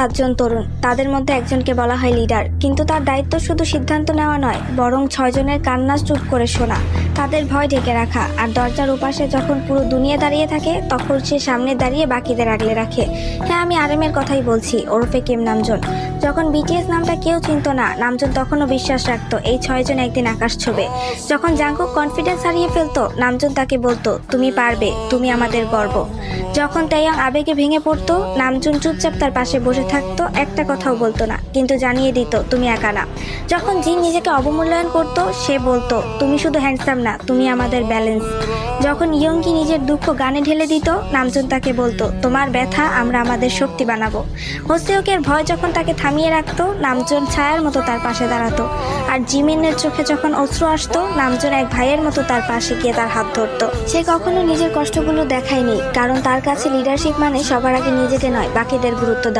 সাতজন তরুণ। তাদের মধ্যে একজনকে বলা হয় লিডার। কিন্তু তার দায়িত্ব শুধু সিদ্ধান্ত নেওয়া নয়, বরং ছয়জনের কান্না চুপ করে শোনা। তাদের ভয় ঢেকে রাখা। আর দরজার উপাশে যখন পুরো দুনিয়া দাঁড়িয়ে থাকে, তখন সে সামনে দাঁড়িয়ে বাকিদের আগলে রাখে। হ্যাঁ আমি আরেমের কথাই বলছি, ওরফে কেম নামজন। যখন বিটিএস নামটা কেউ চিনত না, নামজন তখনও বিশ্বাস রাখতো, এই ছয়জন একদিন আকাশ ছবে। যখন জাঙ্কুক কনফিডেন্স হারিয়ে ফেলতো, নামজন তাকে বলতো, তুমি পারবে, তুমি আমাদের গর্ব। যখন তাইয়াং আবেগে ভেঙে পড়তো, নামজুন চুপচাপ তার পাশে বসে থাকতো, একটা কথাও বলতো না। কিন্তু জানিয়ে দিত, তুমি একা না। যখন জিন নিজেকে অবমূল্যায়ন করতো, সে বলতো, তুমি শুধু হ্যান্ডসাম না, তুমি আমাদের ব্যালেন্স যখন ইয়ঙ্কি নিজের দুঃখ গানে ঢেলে দিত, নামজুন তাকে বলতো, তোমার ব্যথা, আমরা আমাদের শক্তি বানাবো। হোসেওকের ভয় যখন তাকে থামিয়ে রাখতো, নামজন ছায়ার মতো তার পাশে দাঁড়াতো। আর জিমিনের চোখে যখন অশ্রু আসতো, নামজন এক ভাইয়ের মতো তার পাশে গিয়ে তার হাত ধরতো। সে কখনো নিজের কষ্টগুলো দেখায়নি, কারণ তার কাছে লিডারশিপ মানে সবার আগে নিজেকে নয়, বাকিদের গুরুত্ব দেওয়া।